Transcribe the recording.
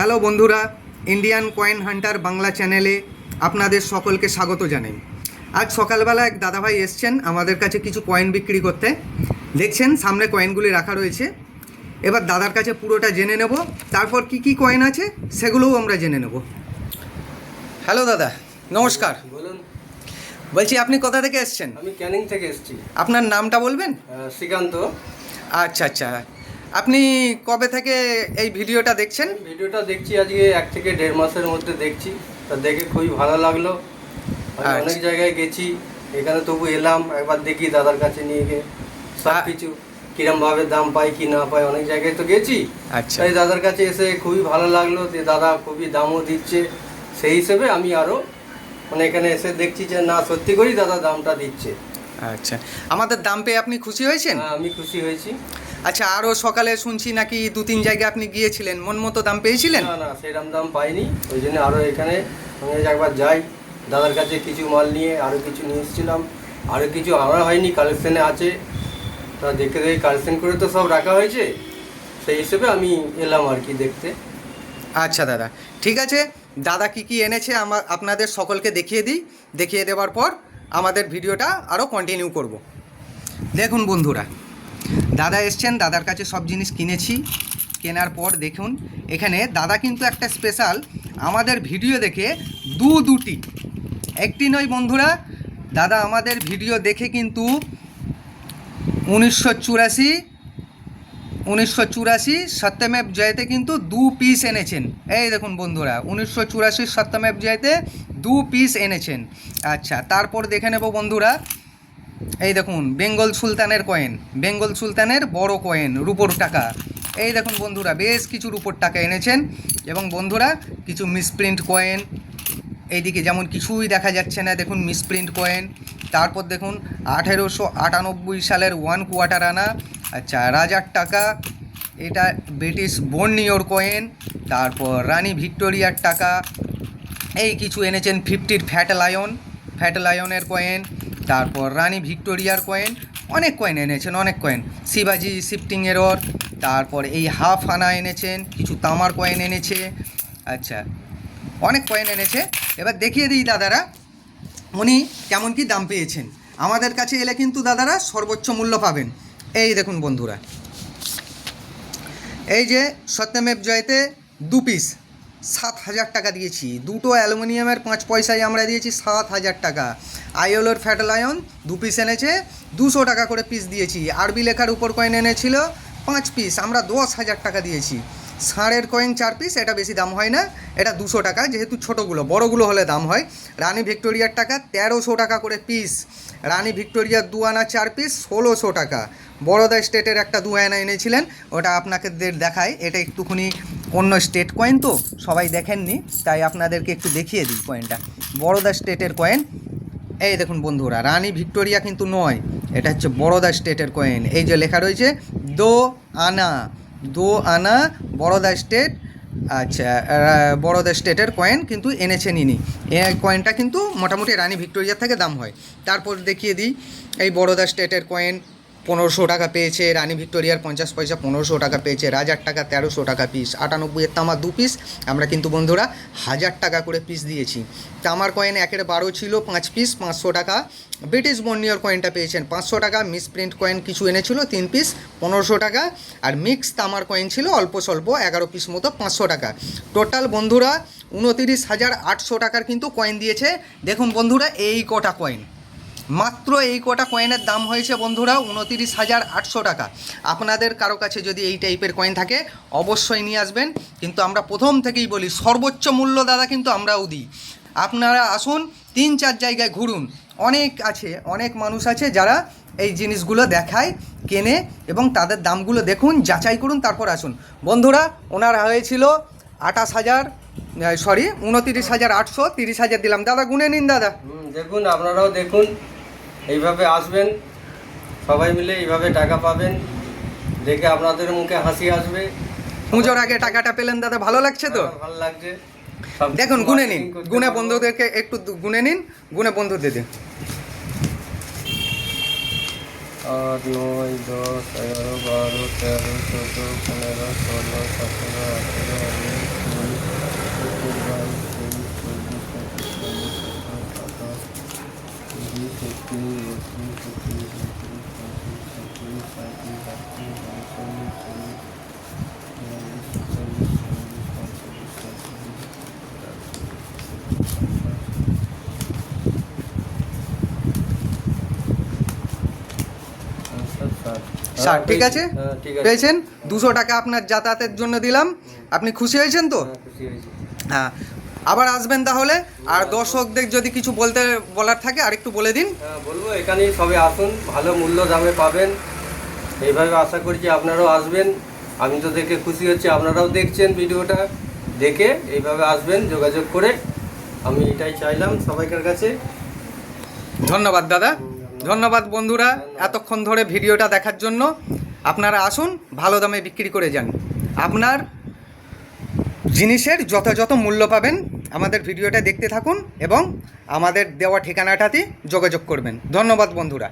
Hello বন্ধুরা Indian coin Hunter Bangla চ্যানেলে আপনাদের সকলকে স্বাগত জানাই। আজ সকালবেলা এক দাদাভাই এসছেন আমাদের কাছে কিছু কয়েন বিক্রি করতে। দেখছেন সামনে কয়েনগুলি রাখা রয়েছে। এবার দাদার কাছে পুরোটা জেনে নেব। তারপর কি কি কয়েন আছে সেগুলোও আমরা জেনে নেব। হ্যালো দাদা নমস্কার। বলুন। বলছি আপনি কোথা থেকে এসছেন? আমি ক্যানিং থেকে এসেছি। আপনার নামটা বলবেন? শ্রীকান্ত। আচ্ছা আচ্ছা। আপনি কবে থেকে এই ভিডিওটা দেখছেন? ভিডিওটা দেখছি আজকে এক থেকে দেড় মাসের মধ্যে দেখছি। তা দেখে খুবই ভালো লাগল। আচ্ছা। অনেক জায়গায় গেছি। এখানে তবু এলাম একবার দেখি দাদার কাছে নিয়ে গিয়ে। সব কিছু কিরম ভাবে দাম পাই কি না পাই অনেক জায়গায় তো গেছি। আচ্ছা। তাই দাদার কাছে এসে খুবই ভালো লাগল যে দাদা খুবই দামও দিচ্ছে। সেই হিসেবে আমি আরও মানে এখানে এসে দেখছি যে না সত্যি করেই দাদা দামটা দিচ্ছে। আচ্ছা। আমাদের দাম পেয়ে আপনি খুশি হয়েছেন? হ্যাঁ, আমি খুশি হয়েছি। আচ্ছা আরও সকালে শুনছি নাকি দু তিন জায়গায় আপনি গিয়েছিলেন। মন মতো দাম পেয়েছিলেন? না না সেরকম দাম পাইনি। ওই জন্য আরও এখানে আমি একবার যাই। দাদার কাছে কিছু মাল নিয়ে আরও কিছু নিয়ে এসেছিলাম। আরও কিছু আনা হয়নি কালেকশানে আছে। তা দেখে দেখে কালেকশন করে তো সব রাখা হয়েছে। সেই হিসেবে আমি এলাম আর কি দেখতে। আচ্ছা দাদা। ঠিক আছে। দাদা কি কি এনেছে আমার আপনাদের সকলকে দেখিয়ে দিই। দেখিয়ে দেওয়ার পর আমাদের ভিডিওটা আরও কন্টিনিউ করব। দেখুন বন্ধুরা দাদা এসছেন, দাদার কাছে সব জিনিস কিনেছি। কেনার পর দেখুন, এখানে দাদা কিন্তু একটা স্পেশাল আমাদের ভিডিও দেখে দু দুটি। একটি নয় বন্ধুরা, দাদা আমাদের ভিডিও দেখে কিন্তু উনিশশো চুরাশি উনিশশো চুরাশি সত্যমেব জয়তে কিন্তু দু পিস এনেছেন। এই দেখুন বন্ধুরা, উনিশশো চুরাশি সত্যমেব জয়তে দু পিস এনেছেন। আচ্ছা তারপর দেখে নেব বন্ধুরা এই দেখুন, বেঙ্গল সুলতানের কয়েন বেঙ্গল সুলতানের বড় কয়েন রুপোর টাকা। এই দেখুন বন্ধুরা, বেশ কিছু রুপোর টাকা এনেছেন এবং বন্ধুরা, কিছু মিসপ্রিন্ট কয়েন এইদিকে যেমন কিছুই দেখা যাচ্ছে না, দেখুন মিসপ্রিন্ট কয়েন তারপর দেখুন আঠেরোশো আটানব্বই সালের ওয়ান কোয়ার্টার আনা আচ্ছা রাজার টাকা, এটা ব্রিটিশ বর্নিওর কয়েন তারপর রানী ভিক্টোরিয়ার টাকা, এই কিছু এনেছেন ফিফটির ফ্যাট লায়ন ফ্যাট লায়নের কয়েন তারপর রানী ভিক্টোরিয়ার কয়েন অনেক কয়েন এনেছেন, অনেক কয়েন শিবাজি শিফটিং এরর তারপর এই হাফ আনা এনেছেন, কিছু তামার কয়েন এনেছে আচ্ছা অনেক কয়েন এনেছে। এবার দেখিয়ে দিই দাদারা, উনি কেমন কি দাম পেয়েছেন। আমাদের কাছে এলে কিন্তু দাদারা সর্বোচ্চ মূল্য পাবেন। এই দেখুন বন্ধুরা, এই যে সত্যমেব জয়তে দু পিস সাত হাজার টাকা দিয়েছি। দুটো অ্যালুমিনিয়ামের পাঁচ পয়সায় আমরা দিয়েছি সাত হাজার টাকা। আইওলোর ফ্যাটালায়ন দু পিস এনেছে, দুশো টাকা করে পিস দিয়েছি। আরবি লেখার উপর কয়েন এনেছিল, পাঁচ পিস আমরা দশ হাজার টাকা দিয়েছি। ষাঁড়ের কয়েন চার পিস এটা বেশি দাম হয় না, এটা দুশো টাকা, যেহেতু ছোটোগুলো, বড়গুলো হলে দাম হয়। রানী ভিক্টোরিয়ার টাকা তেরোশো টাকা করে পিস রানী ভিক্টোরিয়ার দু আনা চার পিস ষোলোশো টাকা। বড়োদা স্টেটের একটা দু আনা এনেছিলেন, ওটা আপনাকে দেখায় এটা একটুখানি অন্য স্টেট কয়েন তো, সবাই দেখেননি, তাই আপনাদেরকে একটু দেখিয়ে দিই কয়েনটা বড়োদা স্টেটের কয়েন এই দেখুন বন্ধুরা, রানী ভিক্টোরিয়া কিন্তু নয়, এটা হচ্ছে বড়োদা স্টেটের কয়েন এই যে লেখা রয়েছে দো আনা দো আনা বড়দা স্টেট আচ্ছা বড়দা স্টেটের কয়েন কিন্তু এনেছেন ইনি। এ কয়েনটা কিন্তু মোটামুটি রানী ভিক্টোরিয়ার থেকে দাম হয়। তারপর দেখিয়ে দিই, এই বড়োদা স্টেটের কয়েন পনেরোশো টাকা পেয়েছে রানী ভিক্টোরিয়ার পঞ্চাশ পয়সা, পনেরোশো টাকা পেয়েছে রাজার টাকা, তেরোশো টাকা পিস আটানব্বইয়ের তামা দু পিস আমরা কিন্তু বন্ধুরা হাজার টাকা করে পিস দিয়েছি। তামার কয়েন একের বারো ছিল পাঁচ পিস পাঁচশো টাকা। ব্রিটিশ বর্নিয়র কয়েনটা পেয়েছেন পাঁচশো টাকা মিসপ্রিন্ট কয়েন কিছু এনেছিল তিন পিস পনেরোশো টাকা। আর মিক্স তামার কয়েন ছিল অল্প স্বল্প এগারো পিস মতো পাঁচশো টাকা। টোটাল বন্ধুরা, উনতিরিশ হাজার আটশো টাকার কিন্তু কয়েন দিয়েছে। দেখুন বন্ধুরা, এই কটা কয়েন মাত্র এই কটা কয়েনের দাম হয়েছে বন্ধুরা উনতিরিশ হাজার আটশো টাকা। আপনাদের কারও কাছে যদি এই টাইপের কয়েন থাকে, অবশ্যই নিয়ে আসবেন। কিন্তু আমরা প্রথম থেকেই বলি, সর্বোচ্চ মূল্য দাদা কিন্তু আমরাও দিই। আপনারা আসুন, তিন চার জায়গায় ঘুরুন। অনেক আছে, অনেক মানুষ আছে যারা এই জিনিসগুলো দেখায়, কেনে এবং তাদের দামগুলো দেখুন, যাচাই করুন, তারপর আসুন। বন্ধুরা, ওনার হয়েছিল আঠাশ হাজার সরি উনতিরিশ হাজার আটশো, তিরিশ হাজার দিলাম। দাদা, গুনে নিন, দাদা। দেখুন, আপনারাও দেখুন। এইভাবে আসবেন সবাই মিলে এইভাবে টাকা পাবেন দেখে আপনাদের মুখে হাসি আসবে। পুজোর আগে টাকাটা পেলেন দাদা ভালো লাগছে তো? ভালো লাগছে। দেখুন গুনে নিন গুনে বন্ধুদেরকে একটু গুনে নিন গুনে বন্ধুদের দিন। আট নয় দশ এগারো বারো তেরো চোদ্দ পনেরো ষোলো সতেরো আঠেরো ষাট হ্যাঁ, ঠিক আছে? পেয়েছেন? দুশো টাকা আপনার যাতায়াতের জন্য দিলাম। আপনি খুশি হয়েছেন তো? হ্যাঁ। আবার আসবেন তাহলে আর দর্শকদের যদি কিছু বলতে বলার থাকে আর একটু বলে দিন। হ্যাঁ বলব এখানেই সবে আসুন ভালো মূল্য দামে পাবেন। এইভাবে আশা করছি আপনারাও আসবেন। আমি তো দেখে খুশি হচ্ছি আপনারাও দেখছেন ভিডিওটা। দেখে এইভাবে আসবেন যোগাযোগ করে। আমি এটাই চাইলাম সবাইকার কাছে। ধন্যবাদ দাদা। ধন্যবাদ বন্ধুরা এতক্ষণ ধরে ভিডিওটা দেখার জন্য। আপনারা আসুন ভালো দামে বিক্রি করে যান। আপনার জিনিসের যথাযথ মূল্য পাবেন। আমাদের ভিডিওটা দেখতে থাকুন এবং আমাদের দেওয়া ঠিকানাটাতে যোগাযোগ করবেন। ধন্যবাদ বন্ধুরা।